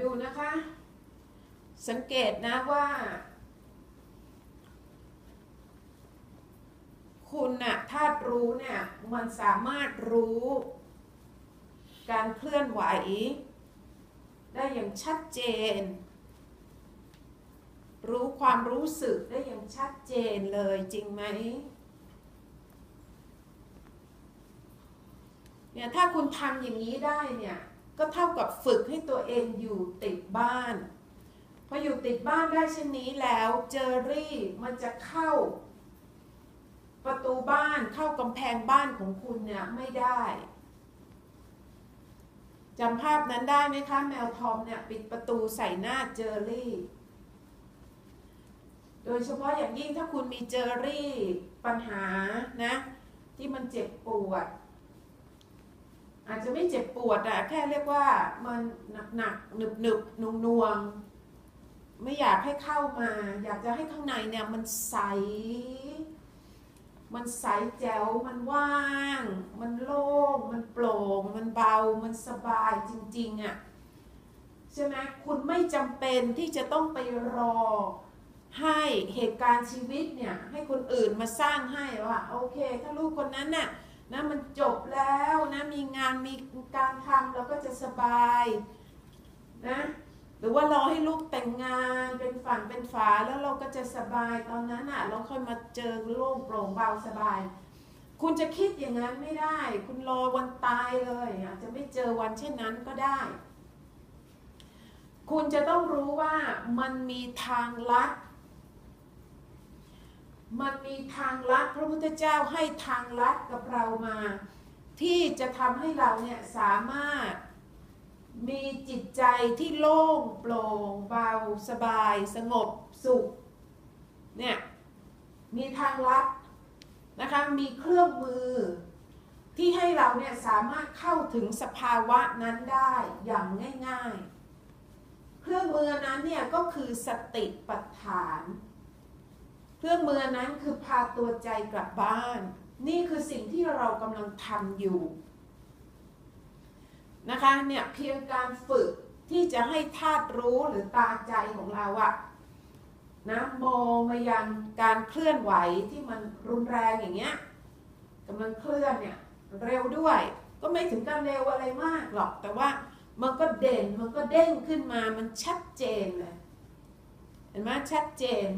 ดูนะคะ สังเกตนะว่า คุณน่ะธาตุรู้เนี่ยมันสามารถรู้ การเคลื่อนไหว ได้อย่างชัดเจน รู้ความรู้สึกได้อย่างชัดเจนเลยจริงไหมเนี่ยถ้าคุณทำอย่างนี้ได้เนี่ย ก็เท่ากับฝึกให้ตัวเองอยู่ติดบ้านพออยู่ติดบ้านได้เช่นนี้แล้วเจอรี่มันจะเข้า ประตูบ้านเข้ากำแพงบ้านของคุณเนี่ยไม่ได้จำภาพนั้นได้ไหมคะแมวทอมเนี่ยปิดประตูใส่หน้าเจอรี่ โดยเฉพาะอย่างยิ่งถ้าคุณมีเจอรี่ปัญหานะ ที่มันเจ็บปวด อาจจะไม่เจ็บปวดอะแค่เรียกว่ามันหนักหนักหนึบหนึบนวงนวงไม่อยากให้เข้ามา อยากจะให้ข้างในเนี่ยมันใส มันใสแจ๋ว มันว่าง มันโล่ง มันโปร่ง มันเบา มันสบายจริงๆอะ่ะใช่ไหมคุณไม่จำเป็นที่จะต้องไปรอ ให้เหตุการณ์ชีวิตเนี่ย ให้คนอื่นมาสร้างให้ว่าโอเค ถ้าลูกคนนั้นน่ะ นะมันจบแล้วนะมีงานมีการทำเราก็จะสบายนะหรือว่ารอให้ลูกแต่งงานเป็นฝันเป็นฝาแล้วเราก็จะสบายตอนนั้นอะเราค่อยมาเจอโล่งโปร่งเบาสบาย คุณจะคิดอย่างนั้นไม่ได้ คุณรอวันตายเลยอาจจะไม่เจอวันเช่นนั้นก็ได้ คุณจะต้องรู้ว่ามันมีทางลัด มันมีทางลัดพระพุทธเจ้าให้ทางลัดกับเรามา ที่จะทำให้เราเนี่ยสามารถมีจิตใจที่โล่งโปร่งเบาสบาย สงบสุขเนี่ยมีทางลัดนะคะมีเครื่องมือที่ให้เราเนี่ยสามารถเข้าถึงสภาวะนั้นได้อย่างง่าย ๆ เครื่องมือนั้นเนี่ยก็คือสติปัฏฐาน เครื่องมือนั้นคือพาตัวใจกลับบ้าน นี่คือสิ่งที่เรากำลังทำอยู่นะคะเนี่ยเพียงการฝึกที่จะให้ธาตุรู้หรือตาใจของเราอะนะมองมายังการเคลื่อนไหวที่มันรุนแรงอย่างเงี้ยกำลังเคลื่อนเนี่ยเร็วด้วย ก็ไม่ถึงกับเร็วอะไรมากหรอก แต่ว่ามันก็เด่นมันก็เด้งขึ้นมามันชัดเจนเลยเห็นไหมชัดเจน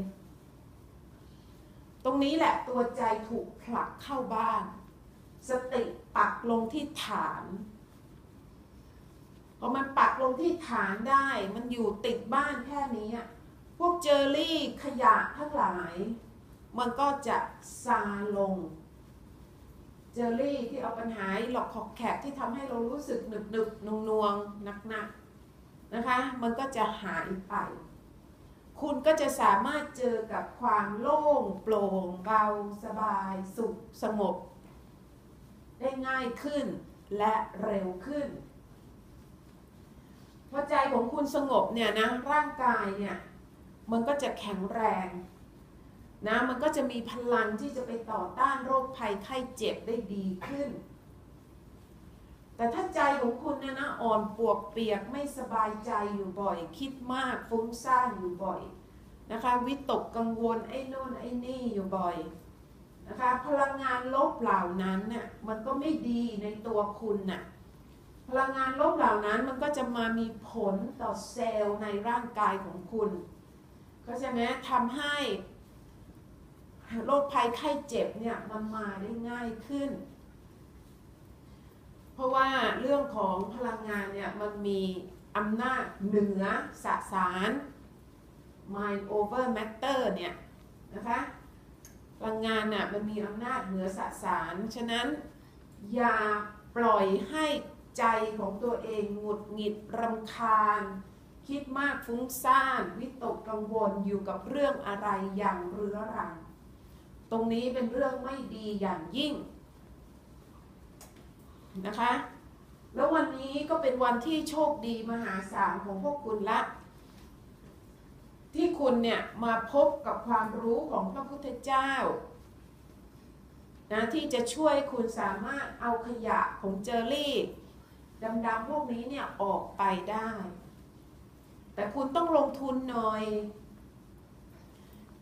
ตรงนี้แหละตัวใจถูกผลักเข้าบ้าน สติปักลงที่ฐานพอมันปักลงที่ฐานได้ มันอยู่ติดบ้านแค่นี้ พวกเจอรี่ขยะทั้งหลาย มันก็จะซาลง เจอรี่ที่เอาปัญหาหลอกขอกแขกที่ทำให้เรารู้สึกหนึบหนึบนวงนวงหนักหนักนะคะ มันก็จะหายไป คุณก็จะสามารถเจอกับความโล่งโปร่งเบาสบาย สุขสงบ ได้ง่ายขึ้นและเร็วขึ้น พอใจของคุณสงบเนี่ยนะร่างกายเนี่ยมันก็จะแข็งแรงนะมันก็จะมีพลังที่จะไปต่อต้านโรคภัยไข้เจ็บได้ดีขึ้น แต่ถ้าใจของคุณนี่ยนะอ่อนปวกเปียกไม่สบายใจอยู่บ่อย คิดมากฟุ้งซ่านอยู่บ่อยนะคะ วิตกกังวลไอ้นู่นไอ้นี่อยู่บ่อยนะคะพลังงานลบเหล่านั้นน่ะมันก็ไม่ดีในตัวคุณน่ะพลังงานลบเหล่านั้นมันก็จะมามีผลต่อเซลล์ในร่างกายของคุณก็ใช่ไหมทำให้โรคภัยไข้เจ็บเนี่ยมันมาได้ง่ายขึ้น เพราะว่าเรื่องของพลังงานเนี่ยมันมีอำนาจเหนือสสาร mind over matter เนี่ยนะคะพลังงานน่ะมันมีอำนาจเหนือสสาร ฉะนั้นอย่าปล่อยให้ใจของตัวเองหงุดหงิดรำคาญ คิดมากฟุ้งซ่าน วิตกกังวลอยู่กับเรื่องอะไรอย่างเรื้อรัง ตรงนี้เป็นเรื่องไม่ดีอย่างยิ่ง นะคะ แล้ววันนี้ก็เป็นวันที่โชคดีมหาศาลของพวกคุณละ ที่คุณเนี่ยมาพบกับความรู้ของพระพุทธเจ้านะที่จะช่วยคุณสามารถเอาขยะของเจอรี่ดำๆพวกนี้เนี่ยออกไปได้ แต่คุณต้องลงทุนหน่อย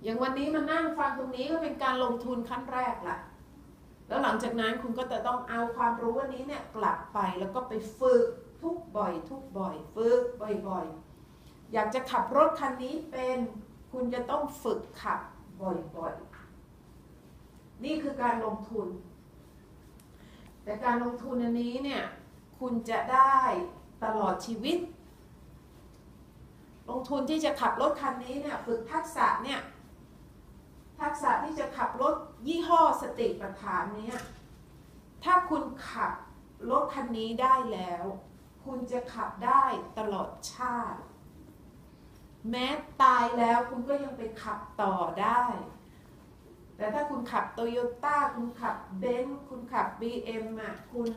อย่างวันนี้มานั่งฟังตรงนี้ก็เป็นการลงทุนขั้นแรกละ แล้วหลังจากนั้นคุณก็จะต้องเอาความรู้วันนี้เนี่ยกลับไปแล้วก็ไปฝึกทุกบ่อยทุกบ่อยฝึกบ่อยๆ อยากจะขับรถคันนี้เป็นคุณจะต้องฝึกขับบ่อยๆ นี่คือการลงทุน แต่การลงทุนอันนี้เนี่ยคุณจะได้ตลอดชีวิต ลงทุนที่จะขับรถคันนี้เนี่ยฝึกทักษะเนี่ยทักษะที่จะขับรถ ยี่ห้อสติปัฏฐานเนี้ยถ้าคุณขับรถคันนี้ได้แล้ว คุณจะขับได้ตลอดชาติ แม้ตายแล้วคุณก็ยังไปขับต่อได้ แต่ถ้าคุณขับโตโยต้าคุณขับเบนซ์คุณขับ BM อะคุณ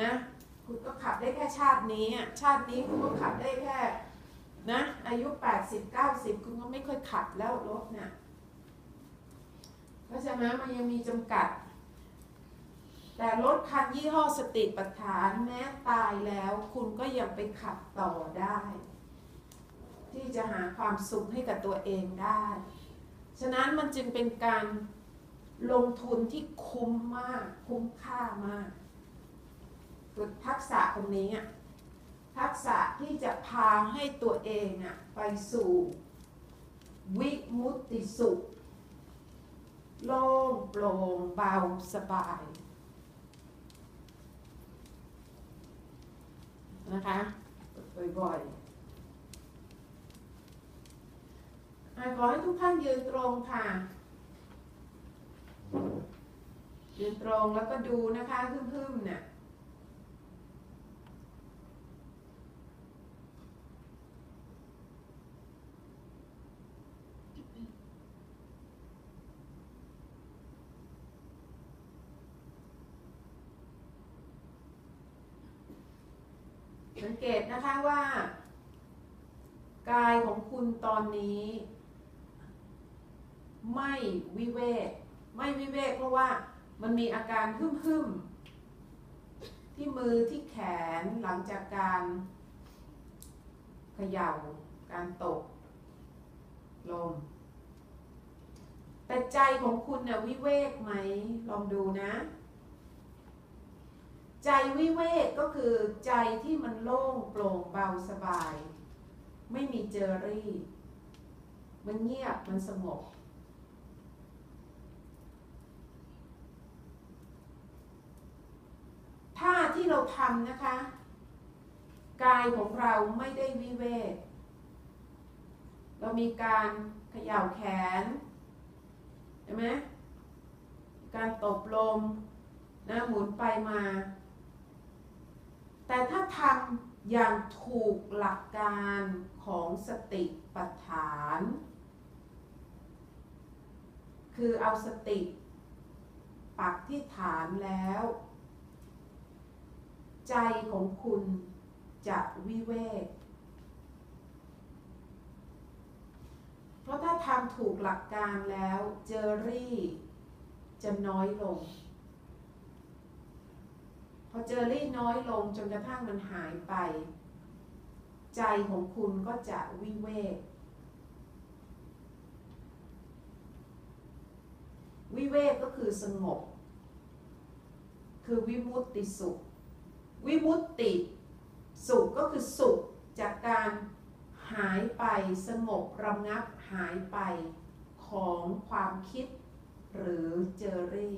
นะ คุณก็ขับได้แค่ชาตินี้อะชาตินี้คุณก็ขับได้แค่นะอายุ 80 90 คุณก็ไม่ค่อยขับแล้วรถเนี่ย ราะฉะนั้นมันยังมีจำกัด แต่รถคันยี่ห้อสติปัฏฐานแม้ตายแล้วคุณก็ยังไปขับต่อได้ ที่จะหาความสุขให้กับตัวเองได้ ฉะนั้นมันจึงเป็นการลงทุนที่คุ้มมาก คุ้มค่ามากฝึกทักษะตรงนี้ทักษะที่จะพาให้ตัวเองไปสู่ วิมุตติสุข โล่งโปร่งเบาสบายนะคะบ่อยๆอขอให้ทุกท่านยืนตรงค่ะ ยืนตรงแล้วก็ดูนะคะพึ่มๆเนี่ย สังเกตนะคะว่า กายของคุณตอนนี้ ไม่วิเวกไม่วิเวกเพราะว่ามันมีอาการพึ่มๆที่มือที่แขนหลังจากการเขย่าการตก ลม แต่ใจของคุณเนี่ยวิเวกไหม ลองดูนะ ใจวิเวกก็คือใจที่มันโล่งโปร่งเบาสบาย ไม่มีเจอรี่ มันเงียบมันสงบท่าที่เราทำนะคะ กายของเราไม่ได้วิเวก เรามีการเขย่าแขนเห็นไหมการตบลมนะหมุนไปมา แต่ถ้าทำอย่างถูกหลักการของสติปัฏฐาน คือเอาสติ ปักที่ฐานแล้ว ใจของคุณจะวิเวก เพราะถ้าทำถูกหลักการแล้วเจอรี่จะน้อยลง พอเจอรี่น้อยลงจนกระทั่งมันหายไป ใจของคุณก็จะวิเวก วิเวกก็คือสงบ คือวิมุตติสุข วิมุตติสุขก็คือสุขจากการหายไปสงบระงับหายไปของความคิด หรือเจอรี่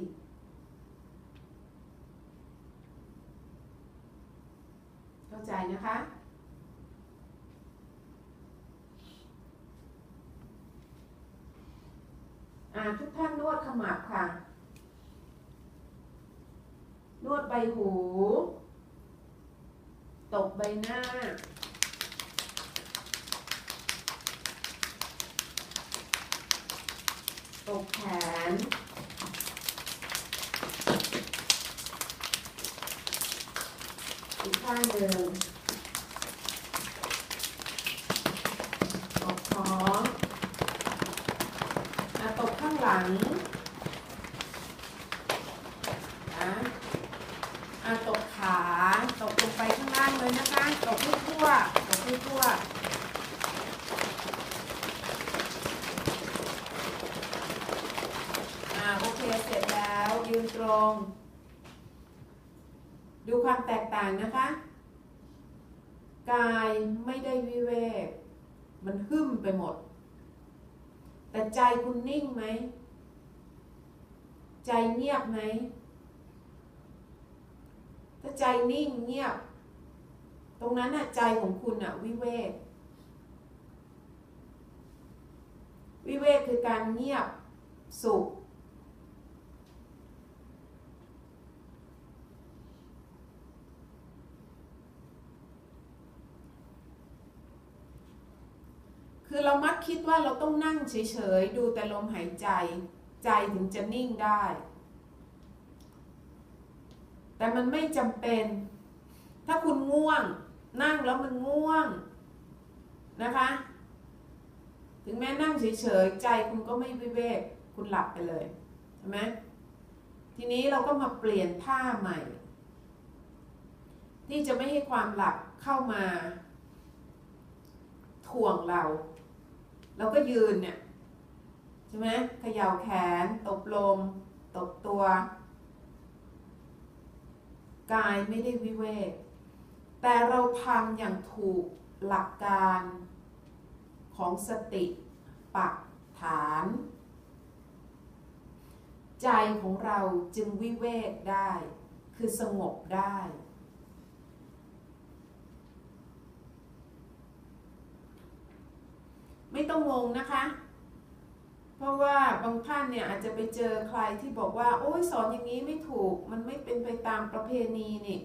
เข้าใจนะคะ ทุกท่านนวดขมับค่ะ นวดใบหู ตบใบหน้า ตบแขน ข้างเดิมตบท้องนะตบข้างหลังนะอะตบขาตบลงไปข้างล่างเลยนะคะตบให้ทั่วตบให้ทั่วอ่าโอเคเสร็จแล้วยืนตรง ดูความแตกต่างนะคะ กายไม่ได้วิเวก มันหึ่มไปหมด แต่ใจคุณนิ่งไหม ใจเงียบไหม ถ้าใจนิ่งเงียบ ตรงนั้นน่ะใจของคุณน่ะวิเวก วิเวกคือการเงียบสุข คือเรามักคิดว่าเราต้องนั่งเฉยๆ ดูแต่ลมหายใจ ใจถึงจะนิ่งได้ แต่มันไม่จำเป็น ถ้าคุณง่วง นั่งแล้วมันง่วงนะคะ ถึงแม้นั่งเฉยๆ ใจคุณก็ไม่วิเวกคุณหลับไปเลยใช่ไหมทีนี้เราก็มาเปลี่ยนท่าใหม่ ที่จะไม่ให้ความหลับเข้ามา ถ่วงเรา เราก็ยืนเนี่ยใช่ไหมเขย่าแขน ตบลมตบตัว กายไม่ได้วิเวก แต่เราทำอย่างถูกหลักการของสติปักฐาน ใจของเราจึงวิเวกได้ คือสงบได้ ไม่ต้องงงนะคะ เพราะว่าบางท่านเนี่ยอาจจะไปเจอใครที่บอกว่า โอ้ยสอนอย่างนี้ไม่ถูก มันไม่เป็นไปตามประเพณีนี่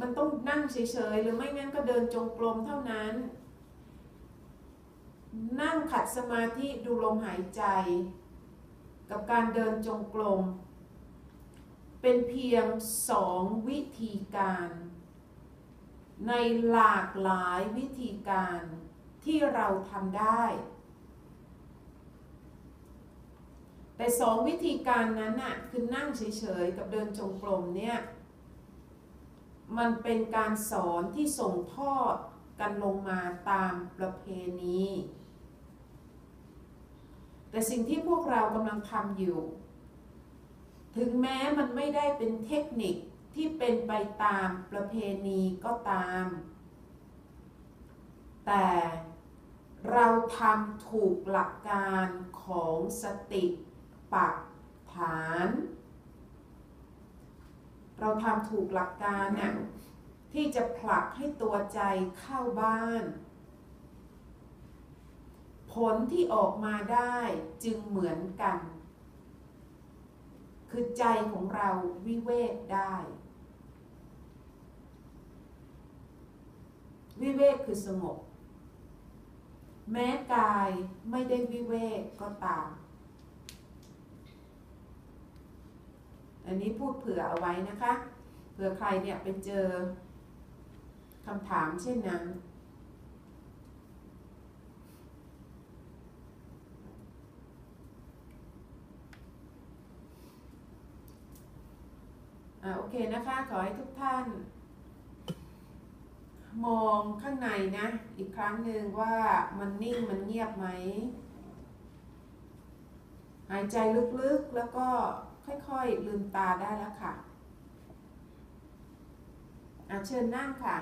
มันต้องนั่งเฉยๆ หรือไม่งั้นก็เดินจงกรมเท่านั้น นั่งขัดสมาธิดูลมหายใจ กับการเดินจงกรมเป็นเพียงสองวิธีการ ในหลากหลายวิธีการ ที่เราทำได้ แต่สองวิธีการนั้นน่ะคือนั่งเฉยๆ กับเดินจงกรมเนี่ย มันเป็นการสอนที่ส่งทอดกันลงมาตามประเพณี แต่สิ่งที่พวกเรากำลังทำอยู่ ถึงแม้มันไม่ได้เป็นเทคนิคที่เป็นไปตามประเพณีก็ตาม แต่ เราทำถูกหลักการของสติปักฐาน เราทำถูกหลักการน่ะที่จะผลักให้ตัวใจเข้าบ้าน ผลที่ออกมาได้จึงเหมือนกัน คือใจของเราวิเวกได้ วิเวกคือสงบ แม้กายไม่ได้วิเวกก็ตาม อันนี้พูดเผื่อเอาไว้นะคะ เผื่อใครเนี่ยไปเจอคำถามเช่นนั้น อ่าโอเคนะคะ ขอให้ทุกท่าน มองข้างในนะ อีกครั้งหนึ่งว่ามันนิ่งมันเงียบไหม หายใจลึกๆแล้วก็ค่อยๆลืมตาได้แล้วค่ะอาเชิญนั่งค่ะ